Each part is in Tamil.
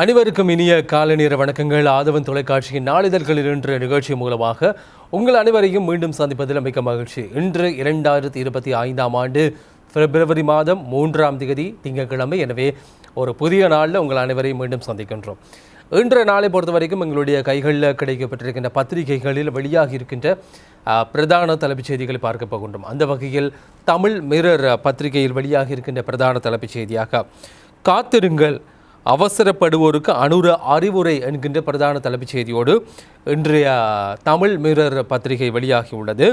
அனைவருக்கும் இனிய காலை நேர வணக்கங்கள். ஆதவன் தொலைக்காட்சியின் நாளிதழ்களில் இன்று நிகழ்ச்சி மூலமாக உங்கள் அனைவரையும் மீண்டும் சந்திப்பதில் மிக்க மகிழ்ச்சி. இன்று இரண்டாயிரத்தி இருபத்தி ஐந்தாம் ஆண்டு பிப்ரவரி மாதம் மூன்றாம் தேதி திங்கட்கிழமை. எனவே ஒரு புதிய நாளில் உங்கள் அனைவரையும் மீண்டும் சந்திக்கின்றோம். இன்றைய நாளை பொறுத்த வரைக்கும் எங்களுடைய கைகளில் கிடைக்கப்பட்டிருக்கின்ற பத்திரிகைகளில் வெளியாகி இருக்கின்ற பிரதான தலைப்புச் செய்திகளை பார்க்க போகின்றோம். அந்த வகையில் தமிழ் மிரர் பத்திரிகையில் வெளியாகி இருக்கின்ற பிரதான தலைப்புச் செய்தியாக காத்திருங்கள். அவசரப்படுவோருக்கு அனுர அறிவுரை என்கின்ற பிரதான தலைப்புச் செய்தியோடு இன்றைய தமிழ் மிரர் பத்திரிகை வெளியாகியுள்ளது.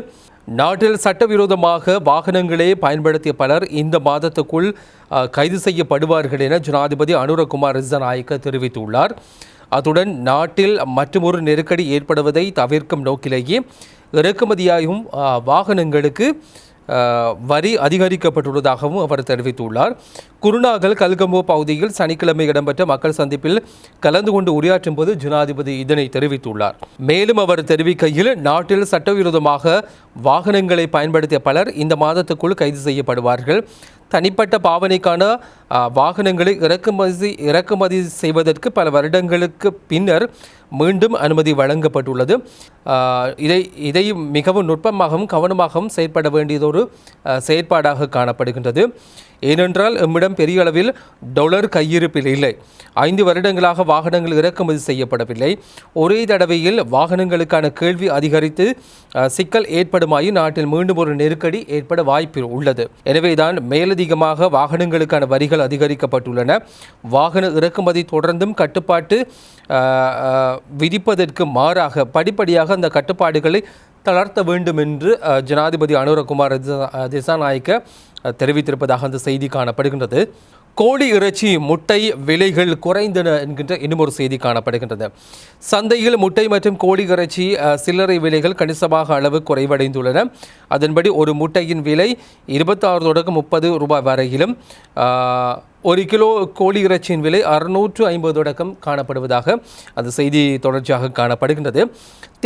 நாட்டில் சட்டவிரோதமாக வாகனங்களே பயன்படுத்திய பலர் இந்த மாதத்துக்குள் கைது செய்யப்படுவார்கள் என ஜனாதிபதி அனுரகுமார் ரிசநாயக்க தெரிவித்துள்ளார். அத்துடன் நாட்டில் மற்றொரு நெருக்கடி ஏற்படுவதை தவிர்க்கும் நோக்கிலேயே இறக்குமதியாகும் வாகனங்களுக்கு வரி அதிகரிக்கப்பட்டுள்ளதாகவும் அவர் தெரிவித்துள்ளார். குருநாகல் கல்கம்போ பகுதியில் சனிக்கிழமை இடம்பெற்ற மக்கள் சந்திப்பில் கலந்து கொண்டு உரையாற்றும் போது ஜனாதிபதி இதனை தெரிவித்துள்ளார். மேலும் அவர் தெரிவிக்கையில் நாட்டில் சட்டவிரோதமாக வாகனங்களை பயன்படுத்திய பலர் இந்த மாதத்துக்குள் கைது செய்யப்படுவார்கள். தனிப்பட்ட பாவனைக்கான வாகனங்களை இறக்குமதி இறக்குமதி செய்வதற்கு பல வருடங்களுக்கு பின்னர் மீண்டும் அனுமதி வழங்கப்பட்டுள்ளது. இதை இதை மிகவும் நுட்பமாகவும் கவனமாகவும் செயற்பட வேண்டியதொரு செயற்பாடாக காணப்படுகின்றது. ஏனென்றால் எம்மிடம் பெரிய அளவில் டொலர் கையிருப்பில் இல்லை. ஐந்து வருடங்களாக வாகனங்கள் இறக்குமதி செய்யப்படவில்லை. ஒரே தடவையில் வாகனங்களுக்கான கேள்வி அதிகரித்து சிக்கல் ஏற்படுமாயின் நாட்டில் மீண்டும் ஒரு நெருக்கடி ஏற்பட வாய்ப்பு உள்ளது. எனவேதான் மேலதிகமாக வாகனங்களுக்கான வரிகள் அதிகரிக்கப்பட்டுள்ளன. வாகன இறக்குமதி தொடர்ந்தும் கட்டுப்பாட்டு விதிப்பதற்கு மாறாக படிப்படியாக அந்த கட்டுப்பாடுகளை தளர்த்த வேண்டும் என்று ஜனாதிபதி அனுரகுமார் திசாநாயக்க தெரிவித்திருப்பதாக அந்த செய்தி காணப்படுகின்றது. கோழி இறைச்சி முட்டை விலைகள் குறைந்தன என்கின்ற இன்னும் ஒரு செய்தி காணப்படுகின்றது. சந்தையில் முட்டை மற்றும் கோழி இறைச்சி சில்லறை விலைகள் கணிசமாக அளவு குறைவடைந்துள்ளன. அதன்படி ஒரு முட்டையின் விலை இருபத்தாறு தொடக்கம் முப்பது ரூபாய் வரையிலும் ஒரு கிலோ கோழி இறைச்சியின் விலை அறுநூற்று ஐம்பது தொடக்கம் காணப்படுவதாக அந்த செய்தி தொடர்ச்சியாக காணப்படுகின்றது.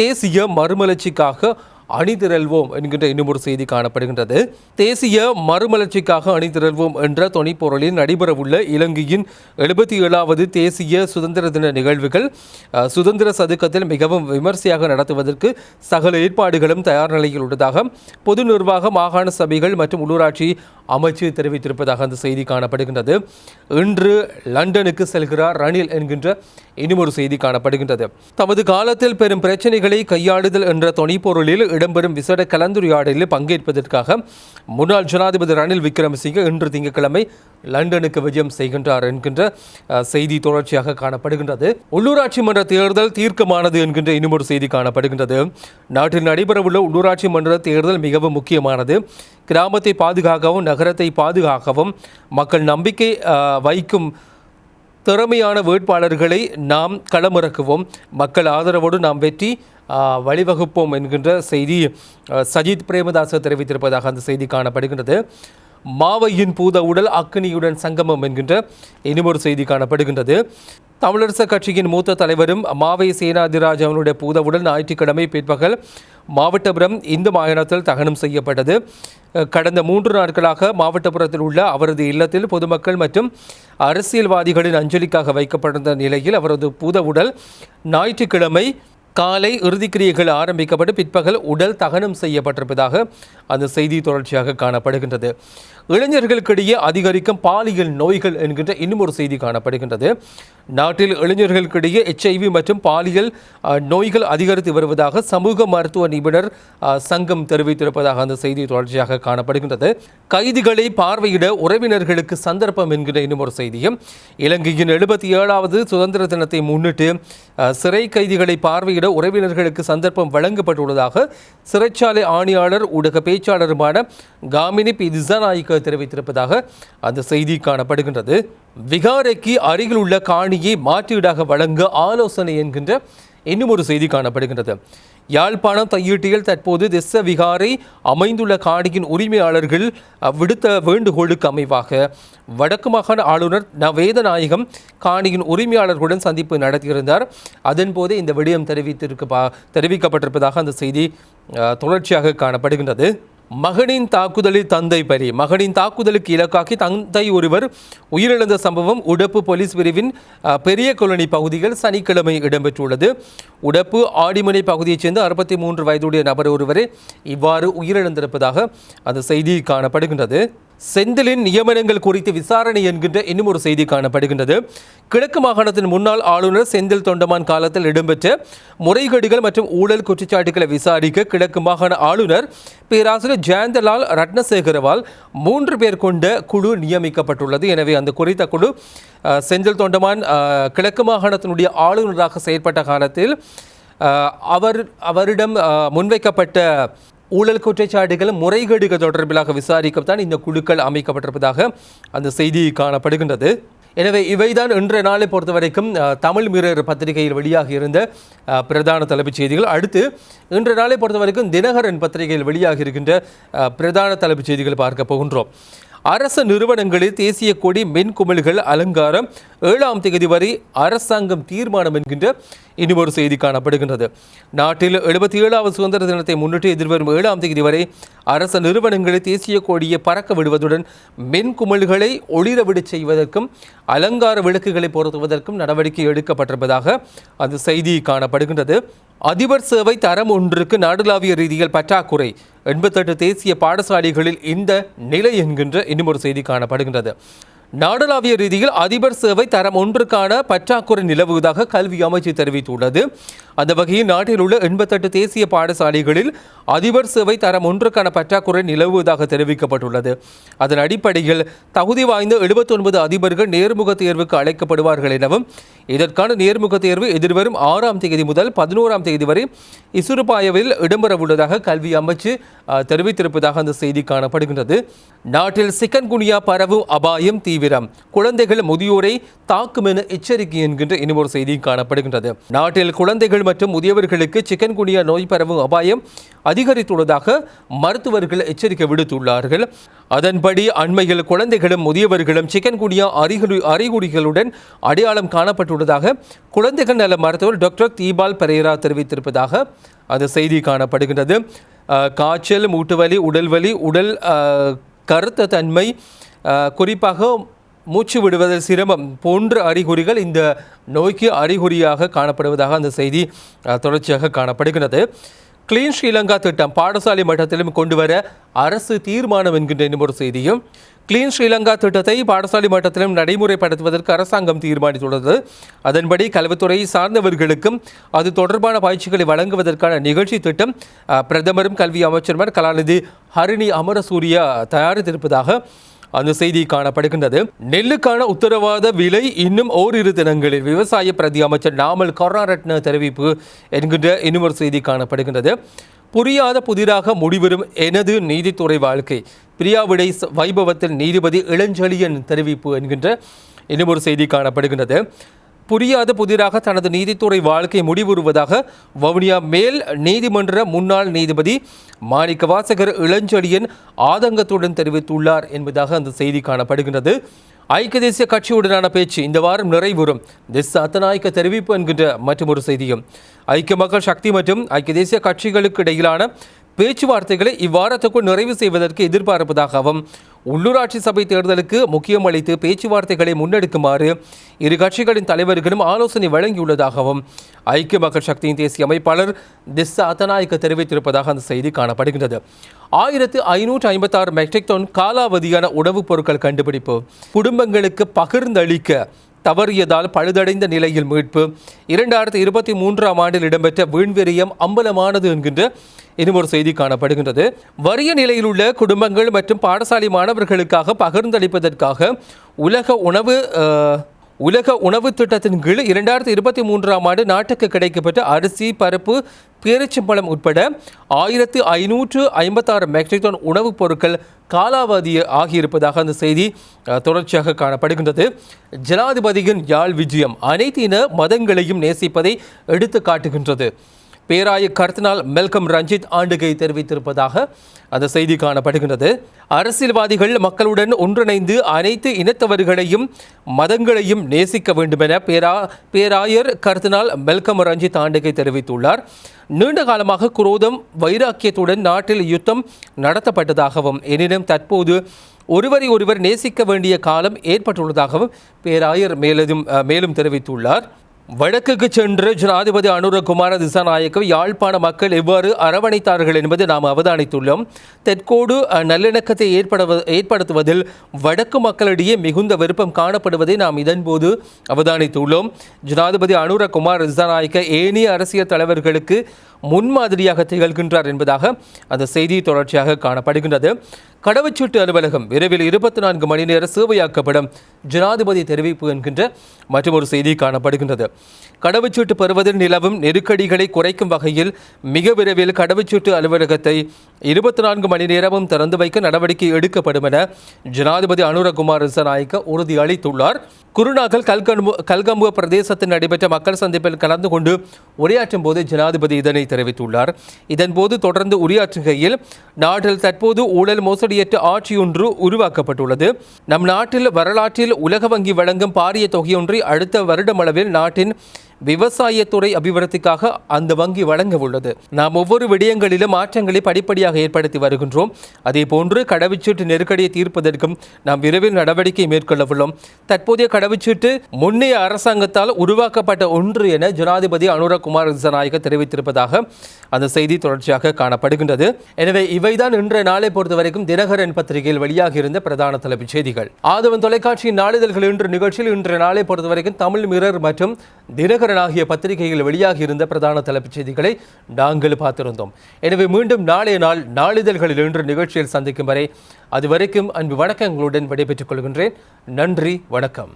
தேசிய மறுமலர்ச்சிக்காக அணிதிரள்வோம் என்கின்ற இன்னும் ஒரு செய்தி காணப்படுகின்றது. தேசிய மறுமலர்ச்சிக்காக அணிதிரள்வோம் என்ற துணைப்பொருளில் நடைபெறவுள்ள இலங்கையின் எழுபத்தி ஏழாவது தேசிய சுதந்திர தின நிகழ்வுகள் சுதந்திர சதுக்கத்தில் மிகவும் விமர்சையாக நடத்துவதற்கு சகல ஏற்பாடுகளும் தயார் நிலையில் உள்ளதாக பொது நிர்வாக மாகாண சபைகள் மற்றும் உள்ளூராட்சி அமைச்சு தெரிவித்திருப்பதாக அந்த செய்தி காணப்படுகின்றது. இன்று லண்டனுக்கு செல்கிறார் ரணில் என்கின்ற இன்னும் ஒரு செய்தி காணப்படுகின்றது. தமது காலத்தில் பெரும் பிரச்சனைகளை கையாளுதல் என்ற துணைப்பொருளில் இடம்பெறும் விசேட கலந்துரையாடலில் பங்கேற்பதற்காக முன்னாள் ஜனாதிபதி ரணில் விக்ரமசிங்க இன்று திங்கட்கிழமை லண்டனுக்கு விஜயம் செய்கின்றார் என்கின்ற செய்தி தொடர்ச்சியாக காணப்படுகின்றது. உள்ளூராட்சி மன்ற தேர்தல் தீர்க்கமானது என்கின்ற இன்னும் ஒரு செய்தி காணப்படுகின்றது. நாட்டில் நடைபெறவுள்ள உள்ளூராட்சி மன்ற தேர்தல் மிகவும் முக்கியமானது. கிராமத்தை பாதுகாக்கவும் நகரத்தை பாதுகாக்கவும் மக்கள் நம்பிக்கை வைக்கும் திறமையான வேட்பாளர்களை நாம் களமிறக்குவோம். மக்கள் ஆதரவோடு நாம் வெற்றி வழிவகுப்போம் என்கின்ற செய்தி சஜித் பிரேமதாச தெரிவித்திருப்பதாக அந்த செய்தி காணப்படுகின்றது. மாவையின் பூத உடல் அக்னியுடன் சங்கமம் என்கின்ற இனிமொரு செய்தி காணப்படுகின்றது. தமிழரசு கட்சியின் மூத்த தலைவரும் மாவை சேனாதிராஜ் அவனுடைய பூத உடல் ஞாயிற்றுக்கிழமை பிற்பகல் மாவட்டபுரம் இந்து மாகாணத்தில் தகனம் செய்யப்பட்டது. கடந்த மூன்று நாட்களாக மாவட்டபுரத்தில் உள்ள அவரது இல்லத்தில் பொதுமக்கள் மற்றும் அரசியல்வாதிகளின் அஞ்சலிக்காக வைக்கப்பட்டிருந்த நிலையில் அவரது பூத உடல் ஞாயிற்றுக்கிழமை காலை இறுதிக்கிரியைகள் ஆரம்பிக்கப்பட்டு பிற்பகல் உடல் தகனம் செய்யப்பட்டிருப்பதாக அந்த செய்தி தொடர்ச்சியாக காணப்படுகின்றது. இளைஞர்களுக்கிடையே அதிகரிக்கும் பாலியல் நோய்கள் என்கின்ற இன்னும் ஒரு செய்தி காணப்படுகின்றது. நாட்டில் இளைஞர்களுக்கிடையே எச்ஐவி மற்றும் பாலியல் நோய்கள் அதிகரித்து வருவதாக சமூக மருத்துவ நிபுணர் சங்கம் தெரிவித்திருப்பதாக அந்த செய்தி தொடர்ச்சியாக காணப்படுகின்றது. கைதிகளை பார்வையிட உறவினர்களுக்கு சந்தர்ப்பம் என்கிற இன்னும் ஒரு செய்தியும் இலங்கையின் எழுபத்தி ஏழாவது சுதந்திர தினத்தை முன்னிட்டு சிறை கைதிகளை பார்வையிட உறவினர்களுக்கு சந்தர்ப்பம் வழங்கப்பட்டுள்ளதாக சிறைச்சாலை ஆணையாளர் ஊடக பேச்சாளருமான காமினி பி. திசாநாயக்க தெரிவித்திருப்பதாக அந்த செய்தி காணப்படுகின்றது. விகாரைக்கு அருகில் உள்ள காணியை மாற்றீடாக வழங்க ஆலோசனை என்கின்ற இன்னும் ஒரு செய்தி காணப்படுகின்றது. யாழ்ப்பாணம் தையீட்டியில் தற்போது திஸ்ஸ விகாரை அமைந்துள்ள காணியின் உரிமையாளர்கள் விடுத்த வேண்டுகோளுக்கு அமைவாக. வடக்கு மாகாண ஆளுநர் நவேத வேதநாயகம் காணியின் உரிமையாளர்களுடன் சந்திப்பு நடத்தியிருந்தார். அதன்போது இந்த விடயம் தெரிவித்திருக்க தெரிவிக்கப்பட்டிருப்பதாக அந்த செய்தி தொடர்ச்சியாக காணப்படுகின்றது. மகனின் தாக்குதலில் தந்தை பலி மகனின் தாக்குதலுக்கு இலக்காக்கி தந்தை ஒருவர் உயிரிழந்த சம்பவம் உடப்பு போலீஸ் பிரிவின் பெரிய கொலனி பகுதியில் சனிக்கிழமை இடம்பெற்றுள்ளது. உடப்பு ஆடிமனை பகுதியைச் சேர்ந்த அறுபத்தி மூன்று வயதுடைய நபர் ஒருவரே இவ்வாறு உயிரிழந்திருப்பதாக அந்த செய்தி காணப்படுகின்றது. செந்திலின் நியமனங்கள் குறித்து விசாரணை என்கின்ற இன்னும் ஒரு செய்தி காணப்படுகின்றது. கிழக்கு மாகாணத்தின் முன்னாள் ஆளுநர் செந்தில் தொண்டமான் காலத்தில் இடம்பெற்ற முறைகேடுகள் மற்றும் ஊழல் குற்றச்சாட்டுகளை விசாரிக்க கிழக்கு மாகாண ஆளுநர் பேராசிரியர் ஜெயந்தலால் ரத்னசேகரவால் மூன்று பேர் கொண்ட குழு நியமிக்கப்பட்டுள்ளது. எனவே அந்த குறித்த குழு செந்தில் தொண்டமான் கிழக்கு மாகாணத்தினுடைய ஆளுநராக செயற்பட்ட காலத்தில் அவர் அவரிடம் முன்வைக்கப்பட்ட ஊழல் குற்றச்சாட்டுகள் முறைகேடுகள் தொடர்பிலாக விசாரிக்கத்தான் இந்த குழுக்கள் அமைக்கப்பட்டிருப்பதாக அந்த செய்தி காணப்படுகின்றது. எனவே இவைதான் இன்றைய நாளை பொறுத்த வரைக்கும் தமிழ் மிரர் பத்திரிகையில் வெளியாகி இருந்த பிரதான தலைப்புச் செய்திகள். அடுத்து இன்றைய நாளை பொறுத்த வரைக்கும் தினகரன் பத்திரிகையில் வெளியாகி இருக்கின்ற பிரதான தலைப்புச் செய்திகள் பார்க்க போகின்றோம். அரசு நிறுவனங்களில் தேசிய கொடி மின் குமிழ்கள் அலங்காரம் ஏழாம் தேதி வரை அரசாங்கம் தீர்மானம் என்கின்ற இன்னும் செய்தி காணப்படுகின்றது. நாட்டில் எழுபத்தி ஏழாவது சுதந்திர தினத்தை முன்னிட்டு எதிர்வரும் ஏழாம் தேதி வரை அரசு நிறுவனங்களில் தேசிய கொடியை பறக்க விடுவதுடன் மின் குமிழ்களை ஒளிரவிடச் செய்வதற்கும் அலங்கார விளக்குகளை பொருத்துவதற்கும் நடவடிக்கை எடுக்கப்பட்டிருப்பதாக அந்த செய்தி காணப்படுகின்றது. அதிபர் சேவை தரம் ஒன்றுக்கு நாடுலாவிய ரீதியில் பற்றாக்குறை. எண்பத்தெட்டு தேசிய பாடசாலைகளில் இந்த நிலை என்கின்ற இன்னும் ஒரு செய்தி காணப்படுகின்றது. நாடளாவிய ரீதியில் அதிபர் சேவை தரம் ஒன்றுக்கான பற்றாக்குறை நிலவுவதாக கல்வி அமைச்சு தெரிவித்துள்ளது. அந்த வகையில் நாட்டில் உள்ள எண்பத்தெட்டு தேசிய பாடசாலைகளில் அதிபர் சேவை தரம் ஒன்றுக்கான பற்றாக்குறை நிலவுவதாக தெரிவிக்கப்பட்டுள்ளது. அதன் அடிப்படையில் தகுதி வாய்ந்த எழுபத்தொன்பது அதிபர்கள் நேர்முக தேர்வுக்கு அழைக்கப்படுவார்கள் எனவும் இதற்கான நேர்முக தேர்வு எதிர்வரும் ஆறாம் தேதி முதல் பதினோராம் தேதி வரை இசுருபாயவில் இடம்பெறவுள்ளதாக கல்வி அமைச்சு அஹ், தெரிவித்திருப்பதாக அந்த செய்தி காணப்படுகின்றது. நாட்டில் சிக்கன் குனியா பரவும் அபாயம் தீவிரம். குழந்தைகள் முதியோரை தாக்கும் என எச்சரிக்கை என்கின்ற இன்னும் ஒரு செய்தி காணப்படுகின்றது. நாட்டில் குழந்தைகள் மற்றும் முதியவர்களுக்கு சிக்கன் குனியா நோய் பரவும் அபாயம் அதிகரித்துள்ளதாக மருத்துவர்கள் எச்சரிக்கை விடுத்துள்ளார்கள். அதன்படி அண்மையில் குழந்தைகளும் முதியவர்களும் சிக்கன் குனியா அறிகுறி அறிகுறிகளுடன் அடையாளம் காணப்பட்டுள்ளதாக குழந்தைகள் நல மருத்துவர் டாக்டர் தீபால் பெரேரா தெரிவித்திருப்பதாக அந்த செய்தி காணப்படுகின்றது. காய்ச்சல் மூட்டுவலி உடல்வலி உடல் கருத்த தன்மை குறிப்பாக மூச்சு விடுவதில் சிரமம் போன்ற அறிகுறிகள் இந்த நோய்க்கு அறிகுறியாக காணப்படுவதாக அந்த செய்தி தொடர்ச்சியாக காணப்படுகிறது கிளீன் ஸ்ரீலங்கா திட்டம் பாடசாலை மட்டத்திலும் கொண்டு வர அரசு தீர்மானம் என்கின்ற இன்னொரு ஒரு செய்தியும் கிளீன் ஸ்ரீலங்கா திட்டத்தை பாடசாலை மட்டத்திலும் நடைமுறைப்படுத்துவதற்கு அரசாங்கம் தீர்மானித்துள்ளது. அதன்படி கல்வித்துறை சார்ந்தவர்களுக்கும் அது தொடர்பான பயிற்சிகளை வழங்குவதற்கான நிகழ்ச்சி திட்டம் பிரதமரும் கல்வி அமைச்சருமான கலாநிதி ஹரிணி அமரசூரியா தயாரித்திருப்பதாக அந்த செய்தி காணப்படுகின்றது. நெல்லுக்கான உத்தரவாத விலை இன்னும் ஓரிரு தினங்களில் விவசாய பிரதி அமைச்சர் நாமல் கருணாரட்ன தெரிவிப்பு என்கின்ற இன்னும் ஒரு செய்தி காணப்படுகின்றது. புரியாத புதிராக முடிவரும் எனது நீதித்துறை வாழ்க்கை. பிரியாவிடை வைபவத்தில் நீதிபதி இளஞ்செழியன் தெரிவிப்பு என்கின்ற இன்னும் ஒரு செய்தி காணப்படுகின்றது. புரியாத புதிராக தனது நீதித்துறை வாழ்க்கை முடிவுறுவதாக வவுனியா மேல் நீதிமன்ற முன்னாள் நீதிபதி மாணிக்க வாசகர் இளஞ்செழியன் ஆதங்கத்துடன் தெரிவித்துள்ளார் என்பதாக அந்த செய்தி காணப்படுகின்றது. ஐக்கிய தேசிய கட்சியுடனான பேச்சு இந்த வாரம் நிறைவுறும். திஸ் அத்தநாயக்க தெரிவிப்பு என்கின்ற மற்றொரு செய்தியும். ஐக்கிய மக்கள் சக்தி மற்றும் ஐக்கிய தேசிய கட்சிகளுக்கு இடையிலான பேச்சுவார்த்தைகளை இவ்வாரத்துக்குள் நிறைவு செய்வதற்கு எதிர்பார்ப்பதாகவும் உள்ளூராட்சி சபை தேர்தலுக்கு முக்கியம் அளித்து பேச்சுவார்த்தைகளை முன்னெடுக்குமாறு இரு கட்சிகளின் தலைவர்களும் ஆலோசனை வழங்கியுள்ளதாகவும் ஐக்கிய மக்கள் சக்தியின் தேசிய அமைப்பாளர் திஸ்ஸா அத்தநாயக்க தெரிவித்திருப்பதாக அந்த செய்தி காணப்படுகின்றது. ஆயிரத்து ஐநூற்று ஐம்பத்தாறு மெட்ரிக் டன் காலாவதியான உணவுப் பொருட்கள் கண்டுபிடிப்பு குடும்பங்களுக்கு பகிர்ந்தளிக்க தவறியதால் பழுதடைந்த நிலையில் மீட்பு. இரண்டாயிரத்தி இருபத்தி மூன்றாம் ஆண்டில் இடம்பெற்ற வீண்விரியம் அம்பலமானது என்கின்ற இன்னும் ஒரு செய்தி காணப்படுகின்றது. வறிய நிலையில் உள்ள குடும்பங்கள் மற்றும் பாடசாலை மாணவர்களுக்காக பகிர்ந்தளிப்பதற்காக உலக உணவு உலக உணவு திட்டத்தின் கீழ் இரண்டாயிரத்தி இருபத்தி மூன்றாம் ஆண்டு நாட்டுக்கு கிடைக்கப்பட்ட அரிசி பருப்பு பேரிச்சம்பழம் உட்பட ஆயிரத்து ஐநூற்று ஐம்பத்தாறு மெட்ரிக் டன் உணவுப் பொருட்கள் காலாவதி ஆகியிருப்பதாக அந்த செய்தி தொடர்ச்சியாக காணப்படுகின்றது. ஜனாதிபதியின் யாழ் விஜயம் அனைத்து இன மதங்களையும் நேசிப்பதை எடுத்து காட்டுகின்றது பேராய கர்த்தனால் மெல்கம் ரஞ்சித் ஆண்டுகை தெரிவித்திருப்பதாக அந்த செய்தி காணப்படுகின்றது. அரசியல்வாதிகள் மக்களுடன் ஒன்றிணைந்து அனைத்து இனத்தவர்களையும் மதங்களையும் நேசிக்க வேண்டுமென பேரா பேராயர் கர்த்தனால் மெல்கம் ரஞ்சித் ஆண்டுகை தெரிவித்துள்ளார். நீண்ட காலமாக குரோதம் வைராக்கியத்துடன் நாட்டில் யுத்தம் நடத்தப்பட்டதாகவும் எனினும் தற்போது ஒருவரை ஒருவர் நேசிக்க வேண்டிய காலம் ஏற்பட்டுள்ளதாகவும் பேராயர் மேலும் மேலும் தெரிவித்துள்ளார். வடக்குக்கு சென்று ஜனாதிபதி அனுரகுமார திசாநாயக்கவை யாழ்ப்பாண மக்கள் எவ்வாறு அரவணைத்தார்கள் என்பது நாம் அவதானித்துள்ளோம். தெற்கோடு நல்லிணக்கத்தை ஏற்படுவ ஏற்படுத்துவதில் வடக்கு மக்களிடையே மிகுந்த விருப்பம் காணப்படுவதை நாம் இதன்போது அவதானித்துள்ளோம். ஜனாதிபதி அனுரகுமார் திசாநாயக்க ஏனைய அரசியல் தலைவர்களுக்கு முன்மாதிரியாக திகழ்கின்றார் என்பதாக அந்த செய்தி தொடர்ச்சியாக காணப்படுகின்றது. கடவுச்சீட்டு அலுவலகம் விரைவில் இருபத்தி நான்கு மணி நேர சேவையாக்கப்படும் ஜனாதிபதி தெரிவிப்பு என்கின்ற மற்றொரு செய்தி காணப்படுகின்றது. கடவுச்சீட்டு பெறுவதில் நிலவும் நெருக்கடிகளை குறைக்கும் வகையில் மிக விரைவில் கடவுச்சீட்டு அலுவலகத்தை இருபத்தி நான்கு மணி நேரமும் திறந்து வைக்க நடவடிக்கை எடுக்கப்படும் என ஜனாதிபதி அனுரகுமார் திசாநாயக்க உறுதியளித்துள்ளார். குருநாகல் கல்கம்பு கல்கம்பு பிரதேசத்தில் நடைபெற்ற மக்கள் சந்திப்பில் கலந்து கொண்டு உரையாற்றும் போது ஜனாதிபதி இதனை தெரிவித்துள்ளார். இதன்போது தொடர்ந்து உரையாற்றுகையில் நாட்டில் தற்போது ஊழல் மோசடியற்ற ஆட்சியொன்று உருவாக்கப்பட்டுள்ளது. நம் நாட்டில் வரலாற்றில் உலக வங்கி வழங்கும் பாரிய தொகையொன்றை அடுத்த வருடமளவில் நாட்டின் விவசாயத்துறை அபிவிருத்திக்காக அந்த வங்கி வழங்க உள்ளது. நாம் ஒவ்வொரு விடயங்களிலும் மாற்றங்களை படிப்படியாக ஏற்படுத்தி வருகின்றோம். அதே போன்று கடவுச்சீட்டு நெருக்கடியை தீர்ப்பதற்கும் நாம் விரைவில் நடவடிக்கை மேற்கொள்ள உள்ளோம். தற்போதைய கடவுச்சீட்டு முன்னைய அரசாங்கத்தால் உருவாக்கப்பட்ட ஒன்று என ஜனாதிபதி அனுரகுமார் திசநாயக தெரிவித்திருப்பதாக அந்த செய்தி தொடர்ச்சியாக காணப்படுகின்றது. எனவே இவைதான் இன்றைய நாளை பொறுத்தவரைக்கும் தினகரன் பத்திரிகையில் வெளியாகியிருந்த பிரதான தலைப்புச் செய்திகள். ஆதவன் தொலைக்காட்சியின் நாளிதழ்கள் இன்று நிகழ்ச்சியில் இன்றைய நாளை பொறுத்தவரைக்கும் தமிழ் மிரர் மற்றும் தினகரன் ஆகிய பத்திரிகைகள் வெளியாகியிருந்த பிரதான தலைப்புச் செய்திகளை நாங்கள் பார்த்திருந்தோம். எனவே மீண்டும் நாளைய நாள் நாளிதழ்களில் இன்று நிகழ்ச்சியில் சந்திக்கும் வரை அதுவரைக்கும் அன்பு வணக்கங்களுடன் விடைபெற்றுக் கொள்கின்றேன். நன்றி வணக்கம்.